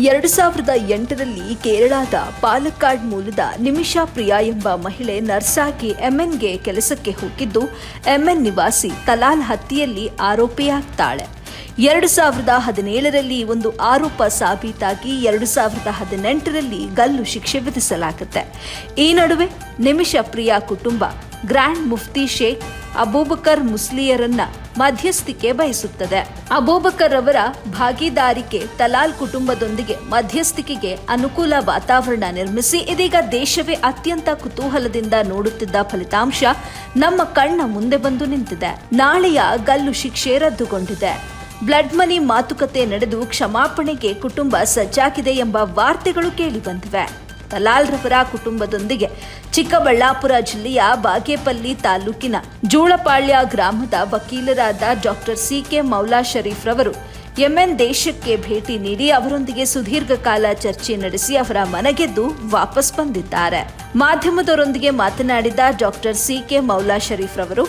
ಎರಡು ಸಾವಿರದ ಎಂಟರಲ್ಲಿ ಕೇರಳದ ಪಾಲಕ್ಕಾಡ್ ಮೂಲದ ನಿಮಿಷಾ ಪ್ರಿಯಾ ಎಂಬ ಮಹಿಳೆ ನರ್ಸ್ ಆಗಿ ಎಂಎನ್ಗೆ ಕೆಲಸಕ್ಕೆ ಹೋಗಿದ್ದು ಎಂಎನ್ ನಿವಾಸಿ ತಲಾಲ್ ಹತ್ಯೆಯಲ್ಲಿ ಆರೋಪಿಯಾಗ್ತಾಳೆ. ಎರಡು ಸಾವಿರದ ಹದಿನೇಳರಲ್ಲಿ ಒಂದು ಆರೋಪ ಸಾಬೀತಾಗಿ ಎರಡು ಸಾವಿರದ ಹದಿನೆಂಟರಲ್ಲಿ ಗಲ್ಲು ಶಿಕ್ಷೆ ವಿಧಿಸಲಾಗುತ್ತೆ. ಈ ನಡುವೆ ನಿಮಿಷ ಪ್ರಿಯಾ ಕುಟುಂಬ ಗ್ರ್ಯಾಂಡ್ ಮುಫ್ತಿ ಶೇಖ್, ಅಬೂಬಕರ್ ಮುಸ್ಲಿಯರನ್ನ ಮಧ್ಯಸ್ಥಿಕೆ ಬಯಸುತ್ತದೆ. ಅಬೂಬಕರ್ ಅವರ ಭಾಗಿದಾರಿಕೆ ತಲಾಲ್ ಕುಟುಂಬದೊಂದಿಗೆ ಮಧ್ಯಸ್ಥಿಕೆಗೆ ಅನುಕೂಲ ವಾತಾವರಣ ನಿರ್ಮಿಸಿ ಇದೀಗ ದೇಶವೇ ಅತ್ಯಂತ ಕುತೂಹಲದಿಂದ ನೋಡುತ್ತಿದ್ದ ಫಲಿತಾಂಶ ನಮ್ಮ ಕಣ್ಣ ಮುಂದೆ ಬಂದು ನಿಂತಿದೆ. ನಾಳೆಯ ಗಲ್ಲು ಶಿಕ್ಷೆ ರದ್ದುಗೊಂಡಿದೆ. ಬ್ಲಡ್ ಮನಿ ಮಾತುಕತೆ ನಡೆದು ಕ್ಷಮಾಪಣೆಗೆ ಕುಟುಂಬ ಸಜ್ಜಾಗಿದೆ ಎಂಬ ವಾರ್ತೆಗಳು ಕೇಳಿಬಂದಿವೆ ತಲಾಲ್ ರವರ ಕುಟುಂಬದೊಂದಿಗೆ ಚಿಕ್ಕಬಳ್ಳಾಪುರ ಜಿಲ್ಲೆಯ ಬಾಗೇಪಲ್ಲಿ ತಾಲೂಕಿನ ಜೂಳಪಾಳ್ಯ ಗ್ರಾಮದ ವಕೀಲರಾದ doctor C K Maula Sharif ರವರು ಎಂಎನ್ ದೇಶಕ್ಕೆ ಭೇಟಿ ನೀಡಿ ಅವರೊಂದಿಗೆ ಸುದೀರ್ಘ ಕಾಲ ಚರ್ಚೆ ನಡೆಸಿ ಅವರ ಮನಗೆದ್ದು ವಾಪಸ್ ಬಂದಿದ್ದಾರೆ. ಮಾಧ್ಯಮದವರೊಂದಿಗೆ ಮಾತನಾಡಿದ doctor C K Maula Sharif ರವರು,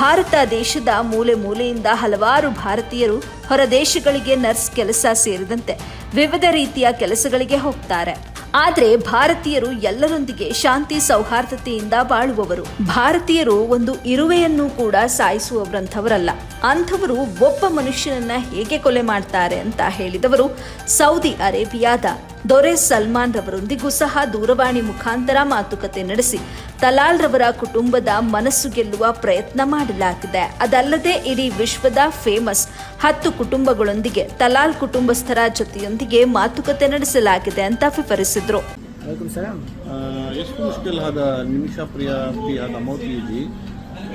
ಭಾರತ ದೇಶದ ಮೂಲೆ ಮೂಲೆಯಿಂದ ಹಲವಾರು ಭಾರತೀಯರು ಹೊರ ದೇಶಗಳಿಗೆ ನರ್ಸ್ ಕೆಲಸ ಸೇರಿದಂತೆ ವಿವಿಧ ರೀತಿಯ ಕೆಲಸಗಳಿಗೆ ಹೋಗ್ತಾರೆ. ಆದರೆ ಭಾರತೀಯರು ಎಲ್ಲರೊಂದಿಗೆ ಶಾಂತಿ ಸೌಹಾರ್ದತೆಯಿಂದ ಬಾಳುವವರು. ಭಾರತೀಯರು ಒಂದು ಇರುವೆಯನ್ನು ಕೂಡ ಸಾಯಿಸುವವರಂಥವರಲ್ಲ ಅಂಥವರು ಒಬ್ಬ ಮನುಷ್ಯನನ್ನ ಹೇಗೆ ಕೊಲೆ ಮಾಡ್ತಾರೆ ಅಂತ ಹೇಳಿದವರು ಸೌದಿ ಅರೇಬಿಯಾದ ದೊರೆ ಸಲ್ಮಾನ್ ರವರೊಂದಿಗೂ ಸಹ ದೂರವಾಣಿ ಮುಖಾಂತರ ಮಾತುಕತೆ ನಡೆಸಿ ತಲಾಲ್ ರವರ ಕುಟುಂಬದ ಮನಸ್ಸು ಗೆಲ್ಲುವ ಪ್ರಯತ್ನ ಮಾಡಲಾಗಿದೆ ಅದಲ್ಲದೆ ಇಡೀ ವಿಶ್ವದ ಫೇಮಸ್ ಹತ್ತು ಕುಟುಂಬಗಳೊಂದಿಗೆ ತಲಾಲ್ ಕುಟುಂಬಸ್ಥರ ಜೊತೆಯೊಂದಿಗೆ ಮಾತುಕತೆ ನಡೆಸಲಾಗಿದೆ ಅಂತ ವಿವರಿಸಿದ್ರು عليكم السلام آه، ايش في مشكلة هذا نمشى بريا في هذا موت يجي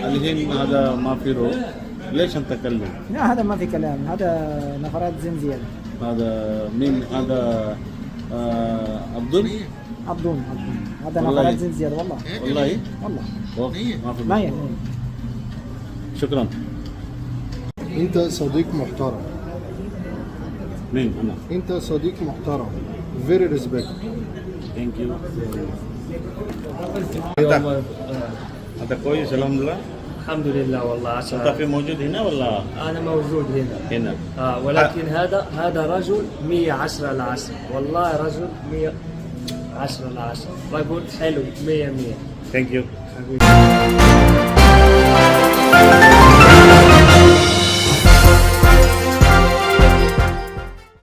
الحين هذا ما في روح ليش انت تكلم؟ لا هذا ما في كلام هذا نفرات زين زيادة هذا مين هذا آه عبدون؟ عبدون هذا والله. نفرات زين زيادة والله. والله؟ والله. أوه، ما في ما مشكلة. يعني. شكرا. أنت صديق محترم. مين؟ أنا. أنت صديق محترم. Very respect. ثانك يو هذا كويس الحمد لله. الحمد لله والله أنت عشان في موجود هنا ولا؟ أنا موجود هنا. هنا؟ آه ولكن هذا هذا رجل 110 على 10 والله رجل 100 10 على 10 رجل حلو 100 100 ثانك يو حبيبي.